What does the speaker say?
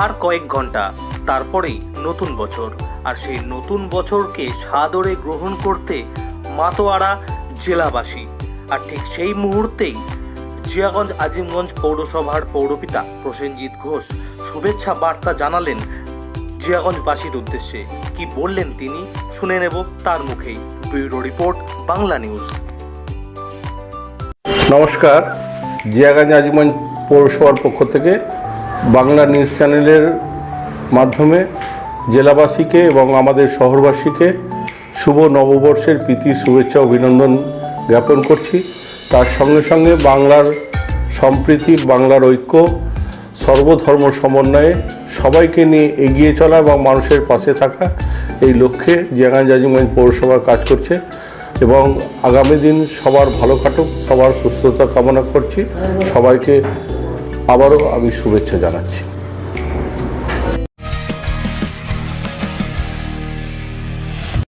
আর কয়েক ঘণ্টা, তারপরেই নতুন বছর। আর সেই নতুন বছরকে সাদরে গ্রহণ করতে মাতোয়ারা জেলাবাসী। আর ঠিক সেই মুহূর্তেই জিয়াগঞ্জ আজিমগঞ্জ পৌরসভার পৌরপিতা প্রসেনজিৎ ঘোষ শুভেচ্ছা বার্তা জানালেন জিয়াগঞ্জবাসীর উদ্দেশ্যে। কি বললেন তিনি, শুনে নেব তার মুখেই। Bureau report, Bangla news. নমস্কার, জিয়াগঞ্জ আজিমগঞ্জ পৌরসভার পক্ষ থেকে বাংলা নিউজ চ্যানেলের মাধ্যমে জেলাবাসীকে এবং আমাদের শহরবাসীকে শুভ নববর্ষের প্রীতি, শুভেচ্ছা, অভিনন্দন জ্ঞাপন করছি। তার সঙ্গে সঙ্গে বাংলার সম্প্রীতি, বাংলার ঐক্য, সর্বধর্ম সমন্বয়ে সবাইকে নিয়ে এগিয়ে চলা এবং মানুষের পাশে থাকা এই লক্ষ্যে জিয়াগঞ্জ আজিমগঞ্জ পৌরসভা কাজ করছে এবং আগামী দিন সবার ভালো কাটুক, সবার সুস্থতা কামনা করছি। সবাইকে আবারও আমি শুভেচ্ছা জানাচ্ছি।